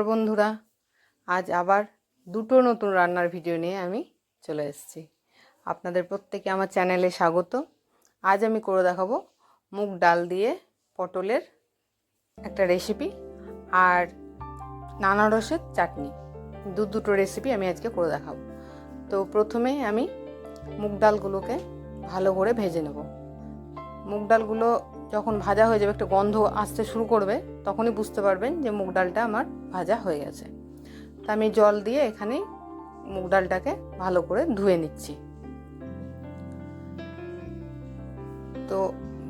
নমস্কার বন্ধুরা, আজ আবার দুটো নতুন রান্নার ভিডিও নিয়ে আমি চলে এসেছি। আপনাদের প্রত্যেকে আমার চ্যানেলে স্বাগত। আজ আমি করে দেখাবো মুগ ডাল দিয়ে পটলের একটা রেসিপি আর নানা রসের চাটনি। দু দুটো রেসিপি আমি আজকে করে দেখাবো। তো প্রথমে আমি মুগ ডালগুলোকে ভালো করে ভেজে নেব। মুগ ডালগুলো যখন ভাজা হয়ে যাবে, একটা গন্ধ আসতে শুরু করবে, তখনই বুঝতে পারবেন যে মুগ ডালটা আমার ভাজা হয়ে গেছে। তা আমি জল দিয়ে এখানে মুগ ডালটাকে ভালো করে ধুয়ে নিচ্ছি। তো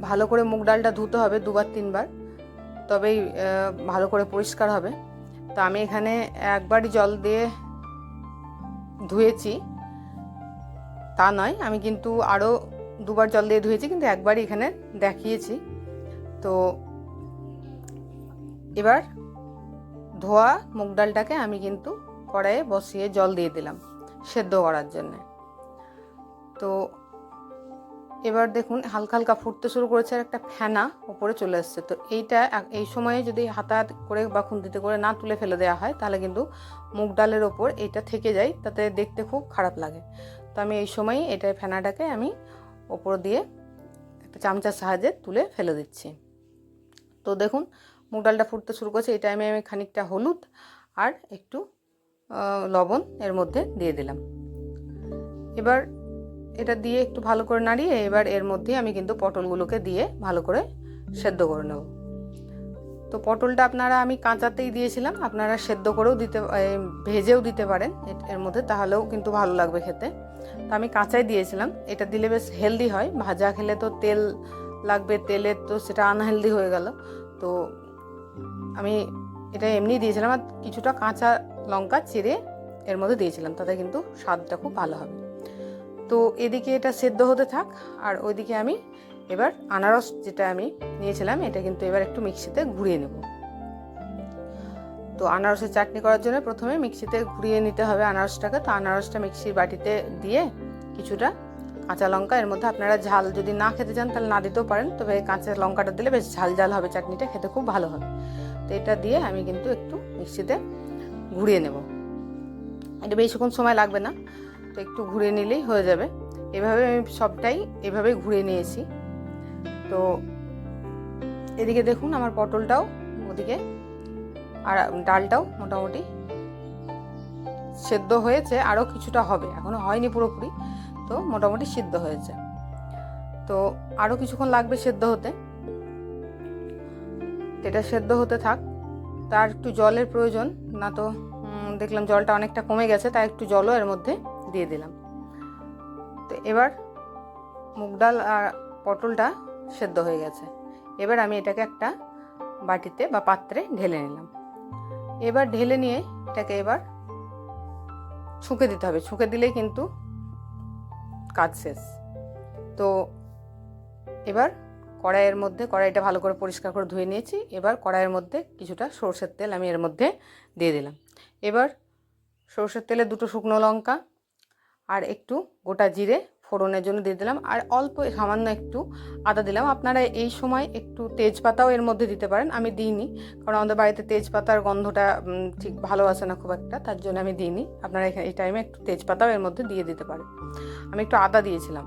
ভালো করে মুগ ডালটা ধুতে হবে দুবার, তিনবার। তবেই ভালো করে পরিষ্কার হবে। তো আমি এখানে একবারই জল দিয়ে ধুয়েছি। তা নয়, আমি কিন্তু আরও দুবার জল দিয়ে ধুয়েছি, কিন্তু একবারই এখানে দেখিয়েছি। তো এবার ধোয়া মুগ ডালটাকে আমি কিন্তু কড়াইয়ে বসিয়ে জল দিয়ে দিলাম সেদ্ধ করার জন্য। তো এবার দেখুন হালকা হালকা ফুটতে শুরু করেছে আর একটা ফেনা ওপরে চলে এসছে। তো এইটা এই সময়ে যদি হাতাহাত করে বা খুন্তিতে করে না তুলে ফেলে দেওয়া হয় তাহলে কিন্তু মুগ ডালের ওপর এইটা থেকে যায়, তাতে দেখতে খুব খারাপ লাগে। তো আমি এই সময়ই এটা ফেনাটাকে আমি ওপর দিয়ে একটা চামচার সাহায্যে তুলে ফেলে দিচ্ছি। তো দেখুন, মুগ ডালটা ফুটতে শুরু করছে। এই টাইমে আমি খানিকটা হলুদ আর একটু লবণ এর মধ্যে দিয়ে দিলাম। এবার এটা দিয়ে একটু ভালো করে নাড়িয়ে এবার এর মধ্যে আমি কিন্তু পটলগুলোকে দিয়ে ভালো করে সেদ্ধ করে নেব। তো পটলটা আপনারা, আমি কাঁচাতেই দিয়েছিলাম, আপনারা সেদ্ধ করেও দিতে ভেজেও দিতে পারেন। এর মধ্যে তাহলেও কিন্তু ভালো লাগবে খেতে। তো আমি কাঁচাই দিয়েছিলাম। এটা দিলে বেশ হেলদি হয়। ভাজা খেলে তো তেল লাগবে তেলের তো সেটা আনহেলদি হয়ে গেল। তো আমি এটা এমনি দিয়েছিলাম আর কিছুটা কাঁচা লঙ্কা চিড়ে এর মধ্যে দিয়েছিলাম, তাতে কিন্তু স্বাদটা খুব ভালো হবে। তো এদিকে এটা সেদ্ধ হতে থাক, আর ওইদিকে আমি এবার আনারস যেটা আমি নিয়েছিলাম, এটা কিন্তু এবার একটু মিক্সিতে ঘুরিয়ে নেব। তো আনারসের চাটনি করার জন্য প্রথমে মিক্সিতে ঘুরিয়ে নিতে হবে আনারসটাকে, তো আনারসটা মিক্সির বাটিতে দিয়ে কিছুটা কাঁচা লঙ্কা, এর মধ্যে আপনারা ঝাল যদি না খেতে চান তাহলে না দিতেও পারেন, তবে কাঁচা লঙ্কাটা দিলে বেশ ঝাল ঝাল হবে, চাটনিটা খেতে খুব ভালো হবে। তো এটা দিয়ে আমি কিন্তু একটু মিক্সিতে ঘুরিয়ে নেব। এটা বেশিক্ষণ সময় লাগবে না, তো একটু ঘুরিয়ে নিলেই হয়ে যাবে। এভাবে আমি সবটাই এভাবেই ঘুরিয়ে নিয়েছি। তো এদিকে দেখুন আমার পটলটাও, ওদিকে আর ডালটাও মোটামুটি সেদ্ধ হয়েছে, আরও কিছুটা হবে এখনও হয়নি পুরোপুরি। তো মোটামুটি সিদ্ধ হয়েছে। তো আরও কিছুক্ষণ লাগবে সেদ্ধ হতে। এটা সেদ্ধ হতে থাক। তার একটু জলের প্রয়োজন, না তো দেখলাম জলটা অনেকটা কমে গেছে, তাই একটু জলও এর মধ্যে দিয়ে দিলাম। তো এবার মুগ ডাল আর পটলটা সেদ্ধ হয়ে গেছে। এবার আমি এটাকে একটা বাটিতে বা পাত্রে ঢেলে নিলাম। এবার ঢেলে নিয়ে এটাকে এবার ছুঁকে দিতে হবে। ছুঁকে দিলেই কিন্তু কাজ শেষ। তো এবার কড়াইয়ের মধ্যে, কড়াইটা ভালো করে পরিষ্কার করে ধুয়ে নিয়েছি। এবার কড়াইয়ের মধ্যে কিছুটা সর্ষের তেল আমি এর মধ্যে দিয়ে দিলাম। এবার সর্ষের তেলে দুটো শুকনো লঙ্কা আর একটু গোটা জিরে ফোড়নের জন্য দিয়ে দিলাম। আর অল্প সামান্য একটু আদা দিলাম। আপনারা এই সময় একটু তেজপাতাও এর মধ্যে দিতে পারেন। আমি দিইনি, কারণ আমাদের বাড়িতে তেজপাতার গন্ধটা ঠিক ভালো আসে না খুব একটা, তার জন্য আমি দিইনি। আপনারা এখানে, এই টাইমে একটু তেজপাতাও এর মধ্যে দিয়ে দিতে পারেন। আমি একটু আদা দিয়েছিলাম।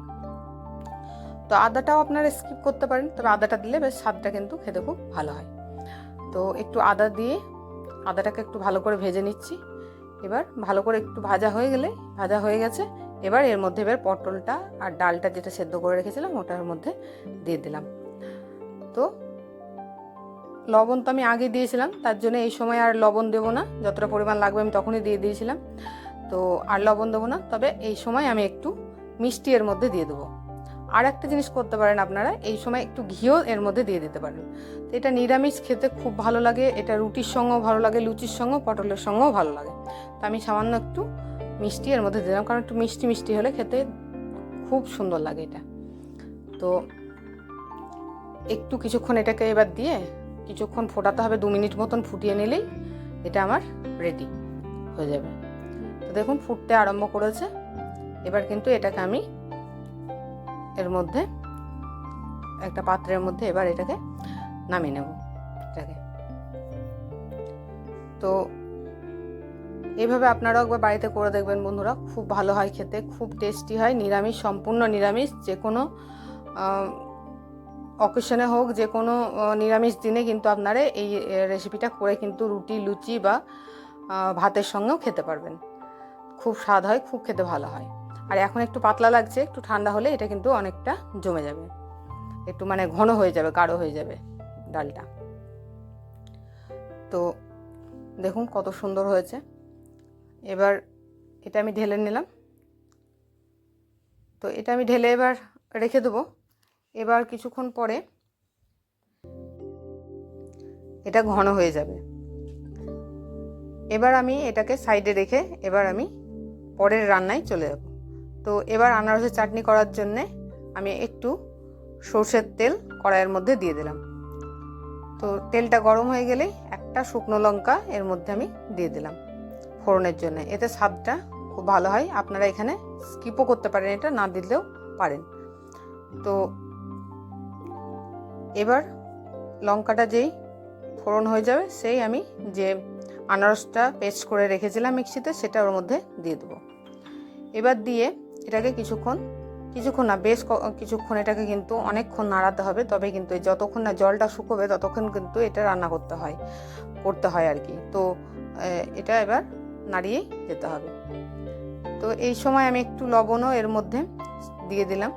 তো আদাটাও আপনারা স্কিপ করতে পারেন। তবে আদাটা দিলে বেশ স্বাদটা কিন্তু খেতে খুব ভালো হয়। তো একটু আদা দিয়ে আদাটাকে একটু ভালো করে ভেজে নিচ্ছি। এবার ভালো করে একটু ভাজা হয়ে গেলে, ভাজা হয়ে গেছে এবার এর মধ্যে এবার পটলটা আর ডালটা যেটা সেদ্ধ করে রেখেছিলাম, ওটার মধ্যে দিয়ে দিলাম। তো লবণ তো আমি আগে দিয়েছিলাম, তার জন্য এই সময় আর লবণ দেবো না। যতটা পরিমাণ লাগবে আমি তখনই দিয়ে দিয়েছিলাম। তো আর লবণ দেবো না, তবে এই সময় আমি একটু মিষ্টি এর মধ্যে দিয়ে দেবো। আর একটা জিনিস করতে পারেন আপনারা, এই সময় একটু ঘিও এর মধ্যে দিয়ে দিতে পারেন। তো এটা নিরামিষ খেতে খুব ভালো লাগে, এটা রুটির সঙ্গেও ভালো লাগে, লুচির সঙ্গেও, পটলের সঙ্গেও ভালো লাগে। তো আমি সামান্য একটু মিষ্টি, এর মধ্যে দিলাম। কারণ একটু মিষ্টি মিষ্টি হলে খেতে খুব সুন্দর লাগে এটা। তো একটু কিছুক্ষণ এটাকে এবার দিয়ে কিছুক্ষণ ফোটাতে হবে, দু মিনিট মতন ফুটিয়ে নিলেই এটা আমার রেডি হয়ে যাবে। তো দেখুন, ফুটতে আরম্ভ করেছে। এবার কিন্তু এটাকে আমি এর মধ্যে একটা পাত্রের মধ্যে এবার এটাকে নামিয়ে নেব। এটাকে। তো এইভাবে আপনারাও একবার বাড়িতে করে দেখবেন বন্ধুরা। খুব ভালো হয় খেতে, খুব টেস্টি হয়, নিরামিষ, সম্পূর্ণ নিরামিষ, যে কোনো অকেশনে হোক, যে কোনো নিরামিষ দিনে কিন্তু আপনারা এই রেসিপিটা করে কিন্তু রুটি, লুচি বা ভাতের সঙ্গেও খেতে পারবেন। খুব স্বাদ হয়, খুব খেতে ভালো হয়। আর এখন একটু পাতলা লাগছে, একটু ঠান্ডা হলে এটা কিন্তু অনেকটা জমে যাবে। একটু মানে ঘন হয়ে যাবে, গাঢ় হয়ে যাবে ডালটা। তো দেখুন কত সুন্দর হয়েছে। এবার এটা আমি ঢেলে নিলাম। তো এটা আমি ঢেলে এবার রেখে দেবো। এবার কিছুক্ষণ পরে এটা ঘন হয়ে যাবে। এবার আমি এটাকে সাইডে রেখে এবার আমি পরের রান্নায় চলে যাব। তো এবার আনারসের চাটনি করার জন্যে আমি একটু সর্ষের তেল কড়াইয়ের মধ্যে দিয়ে দিলাম। তো তেলটা গরম হয়ে গেলেই একটা শুকনো লঙ্কা এর মধ্যে আমি দিয়ে দিলাম। ফোড়নের জন্য। এতে স্বাদটা খুব ভালো হয়। আপনারা এখানে স্কিপও করতে পারেন, এটা না দিলেও পারেন। তো এবার লঙ্কাটা যেই ফোড়ন হয়ে যাবে, সেই আমি যে আনারসটা পেস্ট করে রেখেছিলাম মিক্সিতে, সেটা ওর মধ্যে দিয়ে দেবো। এবার দিয়ে এটাকে কিছুক্ষণ কিছুক্ষণ না, বেশ কিছুক্ষণ এটাকে কিন্তু অনেকক্ষণ নাড়াতে হবে, তবে কিন্তু যতক্ষণ না জলটা শুকোবে, ততক্ষণ কিন্তু এটা রান্না করতে হয় করতে হয় আর কি। তো এটা এবার নাড়িয়েই যেতে হবে। তো এই সময় আমি একটু লবণও এর মধ্যে দিয়ে দিলাম।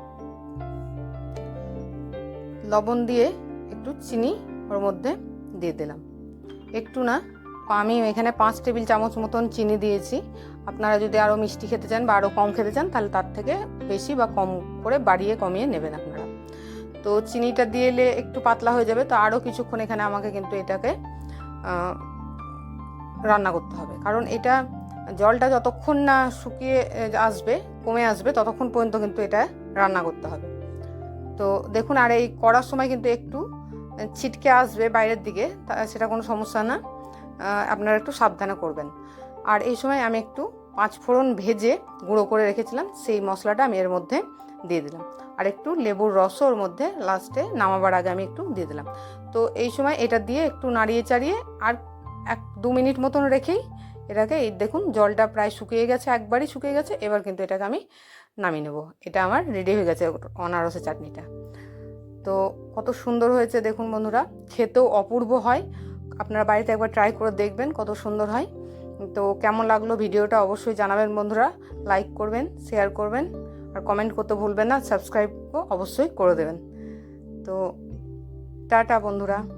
লবণ দিয়ে একটু চিনি ওর মধ্যে দিয়ে দিলাম। একটু না, আমি এখানে পাঁচ টেবিল চামচ মতন চিনি দিয়েছি। আপনারা যদি আরও মিষ্টি খেতে চান বা আরও কম খেতে চান, তাহলে তার থেকে বেশি বা কম করে বাড়িয়ে কমিয়ে নেবেন আপনারা। তো চিনিটা দিয়ে এলে একটু পাতলা হয়ে যাবে, তো আরও কিছুক্ষণ এখানে আমাকে কিন্তু এটাকে রান্না করতে হবে। কারণ এটা জলটা যতক্ষণ না শুকিয়ে আসবে, কমে আসবে, ততক্ষণ পর্যন্ত কিন্তু এটা রান্না করতে হবে। তো দেখুন, আর এই করার সময় কিন্তু একটু ছিটকে আসবে বাইরের দিকে সেটা কোনো সমস্যা না। আপনারা একটু সাবধানে করবেন। আর এই সময় আমি একটু পাঁচ ফোড়ন ভেজে গুঁড়ো করে রেখেছিলাম, সেই মশলাটা আমি এর মধ্যে দিয়ে দিলাম। আর একটু লেবুর রসও ওর মধ্যে লাস্টে নামাবার আগে আমি একটু দিয়ে দিলাম। তো এই সময় এটা দিয়ে একটু নাড়িয়ে চাড়িয়ে আর এক দু মিনিট মতন রেখেই এটাকে এই দেখুন, জলটা প্রায় শুকিয়ে গেছে, একবারই শুকিয়ে গেছে। এবার কিন্তু এটাকে আমি নামিয়ে নেব। এটা আমার রেডি হয়ে গেছে অনারসের চাটনিটা। তো কত সুন্দর হয়েছে দেখুন বন্ধুরা। খেতেও অপূর্ব হয়। আপনারা বাড়িতে একবার ট্রাই করে দেখবেন কত সুন্দর হয়। তো কেমন লাগল ভিডিওটা অবশ্যই জানাবেন বন্ধুরা। লাইক করবেন শেয়ার করবেন, আর কমেন্ট করতে ভুলবেন না। সাবস্ক্রাইবও অবশ্যই করে দেবেন। তো টাটা বন্ধুরা।